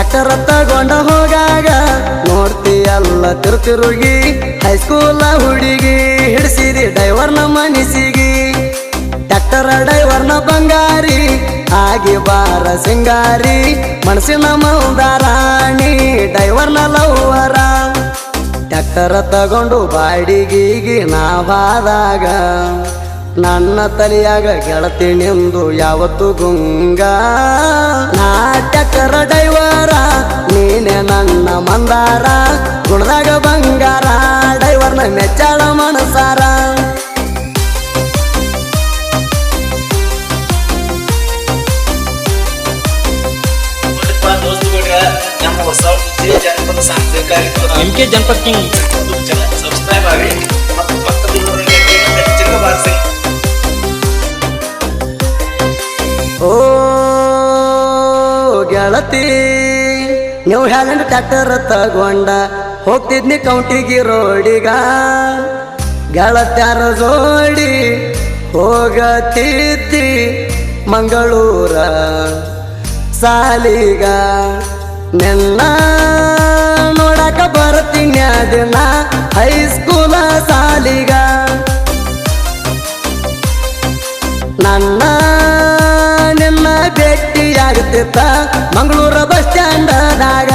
Tractor ತಗೊಂಡ ಹೋಗಾಗ ನೋಡ್ತೀಯಲ್ಲ ತಿರುತಿರುಗಿ. ಹೈಸ್ಕೂಲ ಹುಡುಗಿ ಹಿಡಿಸಿದಿ ಡೈವರ್ನ ಮನಿಸಿಗಿ ಟ್ರ್ಯಾಕ್ಟರ್ ಡೈವರ್ನ ಬಂಗಾರಿ, ಆಗಿ ಬಾರ ಸಿಂಗಾರಿ. ಮನಸ್ಸಿನ ಮೌದಾರಾಣಿ ಡೈವರ್ನ ಲವ್ವರ. ಟ್ರ್ಯಾಕ್ಟರ್ ತಗೊಂಡು ಬಾಡಿಗೆಗೆ ನಾವಾದಾಗ ನನ್ನ ತಲೆಯಾಗ ಗೆಳತಿ ನಿಂದು ಯಾವತ್ತು ಗುಂಗ. ನಾ ಟ್ಯಾಕ್ಟರ್ ಡೈವರ ನೀನೆ ನನ್ನ ಮಂದಾರ. ಗುಣದಾಗ ಬಂಗಾರ ಡೈವರ್ನ ಮೆಚ್ಚಳ ಮನಸಾರ. ಜಾನಪದ ಸಾಂಸ್ಕೃತಿಕ ಕಾರ್ಯಕ್ರಮ. M K Janapada king. ಗೆಳತಿ ನೀವು ಹ್ಯಾಲೆಂಡ್ ಟ್ಯಾಕ್ಟರ್ ತಗೊಂಡ ಹೋಗ್ತಿದ್ನಿ ಕೌಂಟಿಗೆ ರೋಡಿಗ ಗೆಳತ್ಯಾರ ಜೋಡಿ ಹೋಗತಿದ್ದಿ ಮಂಗಳೂರ ಸಾಲಿಗ. ನಿನ್ನ ನೋಡಕ ಬರ್ತೀನಿ ದಿನ ಹೈಸ್ಕೂಲ ಸಾಲಿಗ. ನನ್ನ ನಿನ್ನ ಭೇಟಿಯಾಗುತ್ತಿತ್ತ ಮಂಗಳೂರ ಬಸ್ ಸ್ಟ್ಯಾಂಡದಾಗ.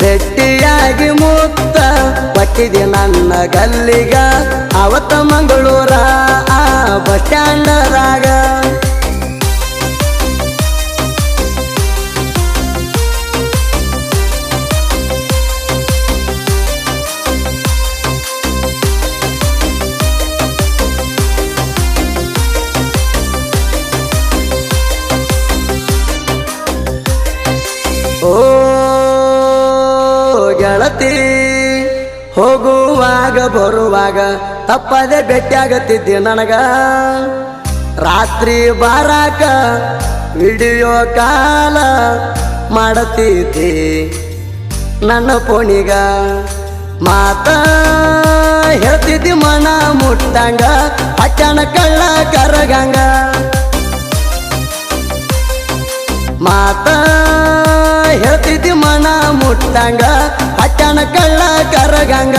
ಬೆಟ್ಟಿಯಾಗಿ ಮುಕ್ತ ಪಟ್ಟಿದೆ ನನ್ನ ಗಲ್ಲಿಗ ಅವತ್ತ ಮಂಗಳೂರ ಆ ಬಸ್ ಸ್ಟ್ಯಾಂಡದಾಗ. ಹೋಗುವಾಗ, ಬರುವಾಗ ತಪ್ಪದೆ ಭೇಟಿಯಾಗತ್ತಿದ್ದೆ ನನಗ. ರಾತ್ರಿ ಬಾರಾಕ ವಿಡಿಯೋ ಕಾಲ ಮಾಡತಿದ್ದೆ ನನ್ನ ಪೋಣಿಗ. ಮಾತ ಹೇಳ್ತಿದ್ದಿ ಮನ ಮುಟ್ಟಂಗ ಅಚ್ಚನ ಕಳ್ಳ ಕರಗಂಗ. ಮಾತ ಹೇಳ್ತಿದ್ದಿ ಮನ ಮುಟ್ಟಂಗ ಹಚ್ಚಣ ಕಳ್ಳ ಕರಗಂಗ.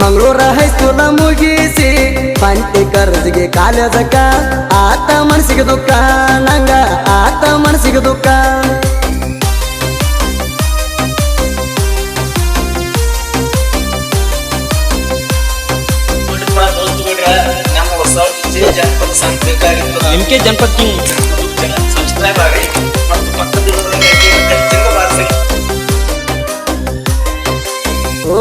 ಮಂಗಳೂರ ಹೈಸ್ಕೂಲ ಮುಗಿಸಿ ಪಂಟಿ ಕರ್ಜಿಗೆ ಕಾಲೇಜಕ್ಕ, ಆತ ಮನಸ್ಸಿಗೆ ದುಃಖ, ನಂಗ ಆತ ಮನಸ್ಸಿಗೆ ದುಃಖ. ನಮ್ಮ ಹೊಸ ಜನಪದ ಸಂತೆ M K Janapad king subscribe ಆಗಿ ಮತ್ತು ಪಕ್ಕದಲ್ಲಿರುವ ಗಂಟೆಯನ್ನು ಬಾರಿಸಿ ಓ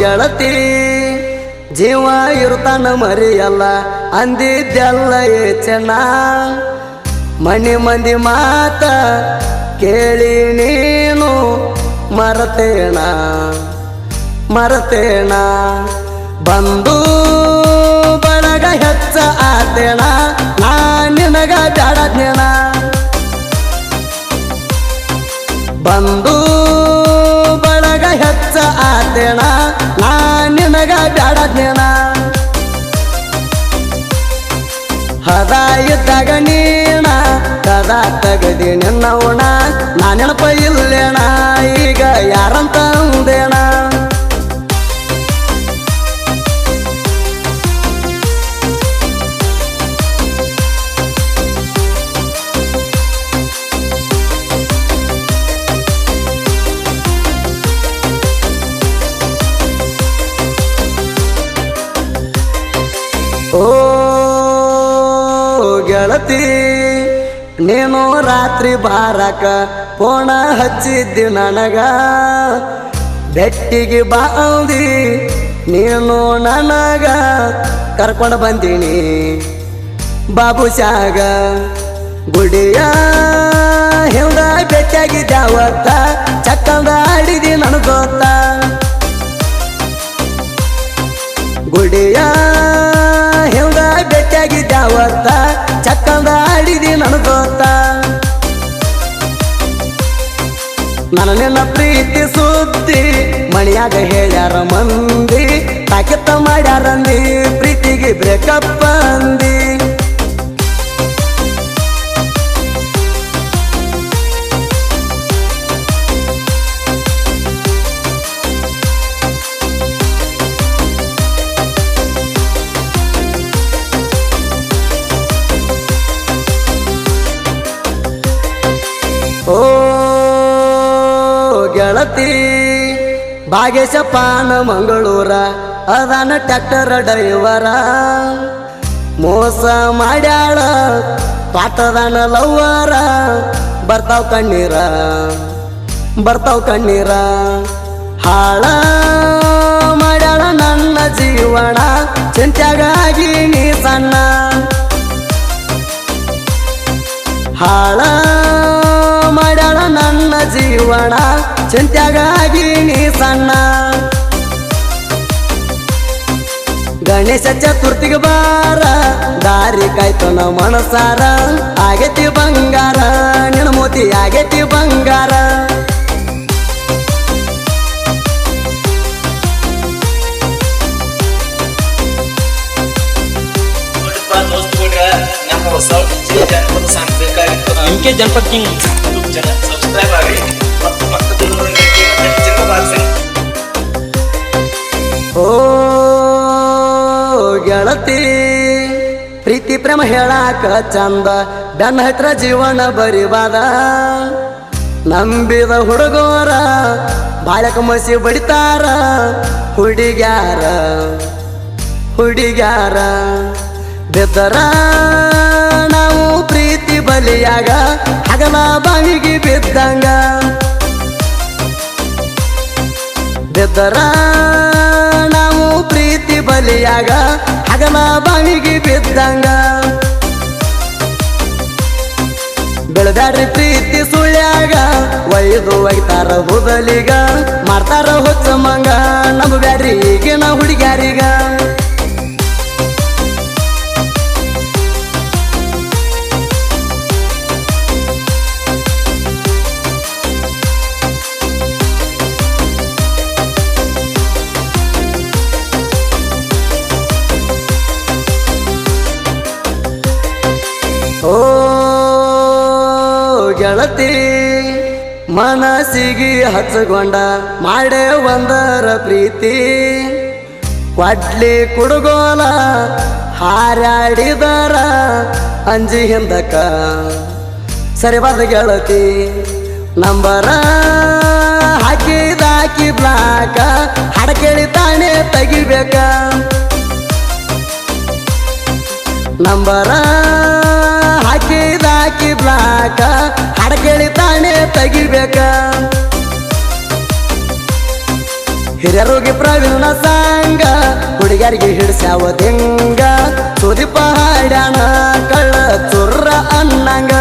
ಗೆಳತಿ, ಜೀವ ಇರುತ್ತಾನ ಮರಿಯಲ್ಲ, ಅಂದಿದ್ದೆಲ್ಲ ಏ ಚೆನ್ನ ಮನೆ ಮಂದಿ ಮಾತ ಕೇಳಿ ನೀನು ಮರತೇಣ ಮರತೇಣ ಬಂದು ಬಂದು ಬಳಗ ಹೆಚ್ಚ ಆತೇಣ, ನಾ ನಿನಗ ಬ್ಯಾಡದೇಣ ಹದ ಇದ್ದಾಗ ನೀಣ, ಕದ ತಗದಿ ನಿನ್ನವಣ, ನಾ ನೆನಪ ಇಲ್ಲೇಣ, ಈಗ ಯಾರಂತ ಅಂದೇಣ. ಗೆಳತಿ ನೀನು ರಾತ್ರಿ ಬಾರಕ, ಪೋಣ ಹಚ್ಚಿದ್ದಿ ನನಗ. ಬೆಟ್ಟಿಗೆ ಬಾಂದಿ ನೀನು ನನಗ. ಕರ್ಕೊಂಡು ಬಂದೀನಿ ಬಾಬು ಶಾಗ. ಗುಡಿಯ ಹಿಂದ ಬೆಟ್ಟಾಗಿದ್ದಾವತ್ತ ಚಕ್ಕಂದ ಆಡಿದಿ ನನಗೆ ನನ್ನ ಪ್ರೀತಿ ಸುದ್ದಿ ಮಣಿಯಾಗ ಹೇಳ್ಯಾರ ಮಂದಿ ತಾಕೆತ್ತ ಮಾಡ್ಯಾರ ನೀ ಪ್ರೀತಿಗೆ ಬ್ರೇಕಪ್ ಗೆಳತಿ ಭಾಗ್ಯಶಪಾನ ಮಂಗಳೂರ, ಅದಾನ ಟ್ಯಾಕ್ಟರ್ ಡ್ರೈವರ ಮೋಸ ಮಾಡ್ಯಾಳ, ಪಾತದಾನ ಲವ್ವರ, ಬರ್ತಾವ್ ಕಣ್ಣೀರ ಬರ್ತಾವ್ ಕಣ್ಣೀರ. ಹಾಳ ಮಾಡ್ಯಾಳ ನನ್ನ ಜೀವನ ಚಿಂತ್ಯಾಗಾಗಿ ನೀ ಸಣ್ಣ. ಹಾಳ ಜೀವನ ಚಿಂತ್ಯಾಗಾಗಿ ನೀ ಸಣ್ಣ. ಗಣೇಶ ಚತುರ್ಥಿಗೆ ಬಾರ ದಾರಿ ಕಾಯ್ತನ ಮನಸಾರ ಆಗೇತಿ ಬಂಗಾರ ನಿನ್ನ ಮೋತಿ ಆಗೇತಿ ಬಂಗಾರ. ನಮ್ಮ ಹೊಸ ಜಾನಪದ ಬೇಕಾಗಿತ್ತು. M K Janapad king. ಜನ ಸಬ್ಸ್ಕ್ರೈಬ್ ಆಗಿ ಮತ್ತು ಹೆಚ್ಚಿನ ಬಾಕ್ಸಿಂಗ್ ಓ ಗೆಳತಿ, ಪ್ರೀತಿ ಪ್ರೇಮ ಹೇಳಾಕ ಚಂದ, ಬೆನ್ನ ಹತ್ರ ಜೀವನ ಬರಿಬಾದ. ನಂಬಿದ ಹುಡುಗೋರ ಬಾಳಕ ಮಸಿ ಬಡಿತಾರ. ಹುಡುಗ್ಯಾರ ಹುಡುಗ್ಯಾರ ಪ್ರೀತಿ ಬಲಿಯಾಗ ಹಗಲ ಬಾವಿಗೆ ಬಿದ್ದಂಗ. ಬಿದ್ದರ ನಾವು ಪ್ರೀತಿ ಬಲಿಯಾಗ ಹಗಲ ಬಾವಿಗೆ ಬಿದ್ದಂಗ. ಬೆಳೆದಾಡ್ರಿ ಪ್ರೀತಿ ಸುಳ್ಯಾಗ, ಒಯ್ದು ಒಯ್ತಾರ ಬುದಲಿಗ ಮಾಡ್ತಾರ ಹೊಚ್ಚ ಮಂಗ ನಮ್ಮ ಬ್ಯಾಡ್ರಿ ಈಗಿನ ಹುಡುಗ್ಯಾರಿಗ. ಗೆಳತಿ ಮನಸ್ಸಿಗೆ ಹಚ್ಚಗೊಂಡ ಮಾಡೇ ಒಂದರ ಪ್ರೀತಿ. ಕೊಡ್ಲಿ ಕುಡುಗೋಲ ಹಾರಾಡಿದರ ಅಂಜಿ ಹಿಂದಕ. ಸರಿವಾದ ಗೆಳತಿ ನಂಬರ ಹಾಕಿದಾಕಿ ಬ್ಲಾಕ. ಹಾಡ ಕೇಳಿ ತಾನೇ ತೆಗಿಬೇಕ. ನಂಬರ ಹಾಕಿದಾಕಿ ಬ್ಲಾಕ. ತಾನೇ ತೆಗಿಬೇಕ? ಹಿರಿಯರಿಗೆ ಪ್ರವೀಣ ಸಾಂಗ ಹುಡುಗರಿಗೆ ಹಿಡಿಸ್ಯಾವ ತಿಂಗ ಸುದೀಪ ಹಾಡ್ಯಾನ ಕಳ್ಳ ಚುರ್ರ ಅನ್ನಂಗ.